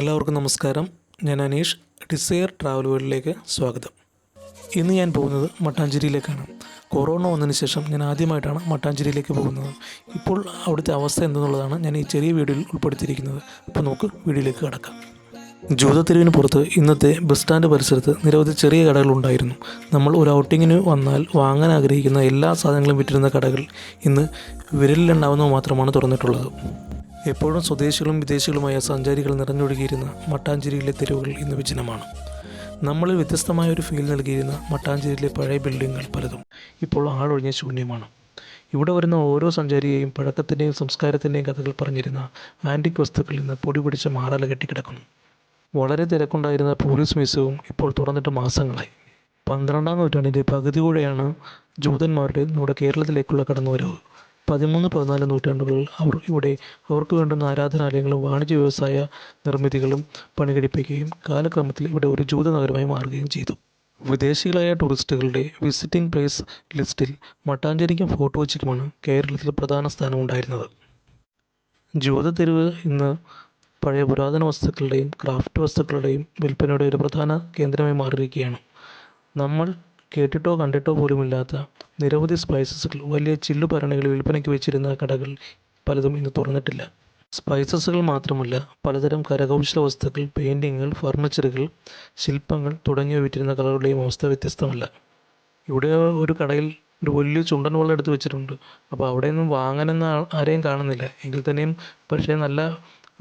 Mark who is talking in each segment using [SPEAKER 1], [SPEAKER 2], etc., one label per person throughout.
[SPEAKER 1] എല്ലാവർക്കും നമസ്കാരം. ഞാൻ അനീഷ് ഡിസയർ ട്രാവൽ വേൾഡിലേക്ക് സ്വാഗതം. ഇന്ന് ഞാൻ പോകുന്നത് മട്ടാഞ്ചേരിയിലേക്കാണ്. കൊറോണ വന്നതിന് ശേഷം ഞാൻ ആദ്യമായിട്ടാണ് മട്ടാഞ്ചേരിയിലേക്ക് പോകുന്നത്. ഇപ്പോൾ അവിടുത്തെ അവസ്ഥ എന്തെന്നുള്ളതാണ് ഞാൻ ഈ ചെറിയ വീഡിയോയിൽ ഉൾപ്പെടുത്തിയിരിക്കുന്നത്. അപ്പോൾ നമുക്ക് വീഡിയോയിലേക്ക് കടക്കാം. ജൂതത്തെരുവിന് പുറത്ത് ഇന്നത്തെ ബസ് സ്റ്റാൻഡ് പരിസരത്ത് നിരവധി ചെറിയ കടകൾ ഉണ്ടായിരുന്നു. നമ്മൾ ഒരു ഔട്ടിങ്ങിന് വന്നാൽ വാങ്ങാൻ ആഗ്രഹിക്കുന്ന എല്ലാ സാധനങ്ങളും വിറ്റിരുന്ന കടകൾ ഇന്ന് വിരലിലുണ്ടാവുന്നവ മാത്രമാണ് തുറന്നിട്ടുള്ളത്. എപ്പോഴും സ്വദേശികളും വിദേശികളുമായ സഞ്ചാരികൾ നിറഞ്ഞൊഴുകിയിരുന്ന മട്ടാഞ്ചേരിയിലെ തെരുവുകൾ ഇന്ന് വിജനമാണ്. നമ്മളിൽ വ്യത്യസ്തമായ ഒരു ഫീൽ നൽകിയിരുന്ന മട്ടാഞ്ചേരിയിലെ പഴയ ബിൽഡിങ്ങുകൾ പലതും ഇപ്പോൾ ആളൊഴിഞ്ഞ ശൂന്യമാണ്. ഇവിടെ വരുന്ന ഓരോ സഞ്ചാരിയെയും പഴക്കത്തിന്റെയും സംസ്കാരത്തിന്റെയും കഥകൾ പറഞ്ഞിരുന്ന ആന്റിക് വസ്തുക്കളിൽ നിന്ന് പൊടി പിടിച്ച മാറാല കെട്ടിക്കിടക്കുന്നു. വളരെ തിരക്കുണ്ടായിരുന്ന പോലീസ് മ്യൂസിയവും ഇപ്പോൾ തുറന്നിട്ട് മാസങ്ങളായി. പന്ത്രണ്ടാം നൂറ്റാണ്ടിന്റെ പകുതിയോടെയാണ് ജൂതന്മാരുടെ നമ്മുടെ കേരളത്തിലേക്കുള്ള കടന്നുവരവ്. പതിമൂന്ന് പതിനാല് നൂറ്റാണ്ടുകളിൽ അവർ ഇവിടെ അവർക്ക് വേണ്ടുന്ന ആരാധനാലയങ്ങളും വാണിജ്യ വ്യവസായ നിർമ്മിതികളും പണികഴിപ്പിക്കുകയും കാലക്രമത്തിൽ ഇവിടെ ഒരു ജൂത നഗരമായി മാറുകയും ചെയ്തു. വിദേശികളായ ടൂറിസ്റ്റുകളുടെ വിസിറ്റിംഗ് പ്ലേസ് ലിസ്റ്റിൽ മട്ടാഞ്ചേരിക്കും ഫോർട്ട് കൊച്ചിക്കുമാണ് കേരളത്തിൽ പ്രധാന സ്ഥാനം ഉണ്ടായിരുന്നത് ജൂതത്തെരുവ് ഇന്ന് പഴയ പുരാതന വസ്തുക്കളുടെയും ക്രാഫ്റ്റ് വസ്തുക്കളുടെയും വിൽപ്പനയുടെ ഒരു പ്രധാന കേന്ദ്രമായി മാറിയിരിക്കുകയാണ്. നമ്മൾ കേട്ടിട്ടോ കണ്ടിട്ടോ പോലുമില്ലാത്ത നിരവധി സ്പൈസസുകൾ വലിയ ചില്ലു ഭരണികളിൽ വിൽപ്പനയ്ക്ക് വെച്ചിരുന്ന കടകൾ പലതും ഇന്ന് തുറന്നിട്ടില്ല. സ്പൈസസുകൾ മാത്രമല്ല പലതരം കരകൗശല വസ്തുക്കൾ പെയിന്റിങ്ങുകൾ ഫർണിച്ചറുകൾ ശില്പങ്ങൾ തുടങ്ങിയ വിറ്റിരുന്ന കടകളുടെയും അവസ്ഥ വ്യത്യസ്തമല്ല. ഇവിടെ ഒരു കടയിൽ ഒരു വലിയ ചുണ്ടൻ വെള്ളം എടുത്ത് വെച്ചിട്ടുണ്ട്. അപ്പോൾ അവിടെ നിന്നും വാങ്ങാനെന്ന് ആരെയും കാണുന്നില്ല. എങ്കിൽ തന്നെയും പക്ഷേ നല്ല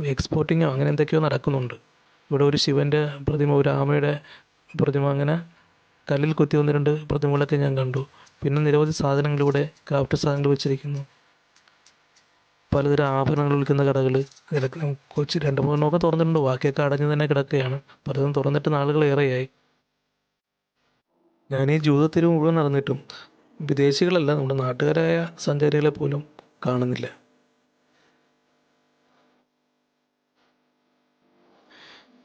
[SPEAKER 1] എക്സ്പോർട്ടിങ്ങോ അങ്ങനെ എന്തൊക്കെയോ നടക്കുന്നുണ്ട്. ഇവിടെ ഒരു ശിവന്റെ പ്രതിമ ഒരു ആമയുടെ പ്രതിമ അങ്ങനെ കല്ലിൽ കൊത്തി ഒന്ന് രണ്ട് പ്രതിമകളൊക്കെ ഞാൻ കണ്ടു. പിന്നെ നിരവധി സാധനങ്ങൾ ഇവിടെ ക്രാഫ്റ്റ് സാധനങ്ങൾ വെച്ചിരിക്കുന്നു. പലതരം ആഭരണങ്ങൾ വിൽക്കുന്ന കടകൾ ഇതൊക്കെ കൊച്ചി രണ്ട് മൂന്നെണ്ണമൊക്കെ തുറന്നിട്ടുണ്ട്. ബാക്കിയൊക്കെ അടഞ്ഞു തന്നെ കിടക്കുകയാണ്. പലതും തുറന്നിട്ട് നാളുകൾ ഏറെയായി. ഞാൻ ഈ ജൂതത്തെരുവ് മുഴുവൻ നടന്നിട്ടും വിദേശികളല്ല നമ്മുടെ നാട്ടുകാരായ സഞ്ചാരികളെ പോലും കാണുന്നില്ല.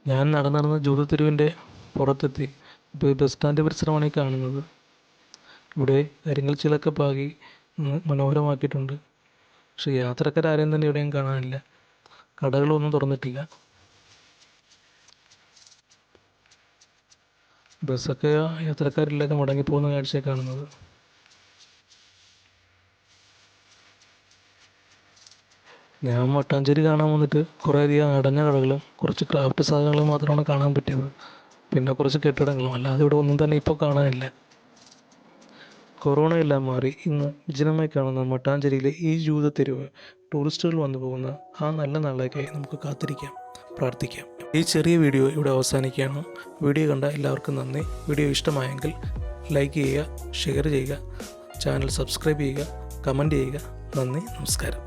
[SPEAKER 1] ഞാൻ നടന്നിരുന്ന നടന്ന് ജൂതത്തെരുവിന്റെ പുറത്തെത്തി. ഇപ്പോൾ ബസ് സ്റ്റാൻഡ് പരിസരമാണ് ഈ കാണുന്നത്. ഇവിടെ കാര്യങ്ങൾ ചിലൊക്കെ പാകി മനോഹരമാക്കിയിട്ടുണ്ട്. പക്ഷേ യാത്രക്കാരും തന്നെ ഇവിടെയും കാണാനില്ല. കടകളൊന്നും തുറന്നിട്ടില്ല. ബസ്സൊക്കെ യാത്രക്കാരില്ലാതെ മടങ്ങിപ്പോകുന്ന കാഴ്ചയാണ് കാണുന്നത്. ഞാൻ മട്ടാഞ്ചേരി കാണാൻ വന്നിട്ട് കുറേ അധികം അടഞ്ഞ കടകളും കുറച്ച് ക്രാഫ്റ്റ് സാധനങ്ങളും മാത്രമാണ് കാണാൻ പറ്റിയത്. പിന്നെ കുറച്ച് കെട്ടിടങ്ങളും. അല്ലാതെ ഇവിടെ ഒന്നും തന്നെ ഇപ്പോൾ കാണാനില്ല. കൊറോണ എല്ലാം മാറി. ഇന്ന് വിജനമായി കാണുന്ന മട്ടാഞ്ചേരിയിലെ ഈ ജൂത തെരുവ് ടൂറിസ്റ്റുകൾ വന്നു പോകുന്ന ആ നല്ല നാളേക്കായി നമുക്ക് കാത്തിരിക്കാം പ്രാർത്ഥിക്കാം. ഈ ചെറിയ വീഡിയോ ഇവിടെ അവസാനിക്കുകയാണ്. വീഡിയോ കണ്ട എല്ലാവർക്കും നന്ദി. വീഡിയോ ഇഷ്ടമായെങ്കിൽ ലൈക്ക് ചെയ്യുക ഷെയർ ചെയ്യുക ചാനൽ സബ്സ്ക്രൈബ് ചെയ്യുക കമന്റ് ചെയ്യുക. നന്ദി നമസ്കാരം.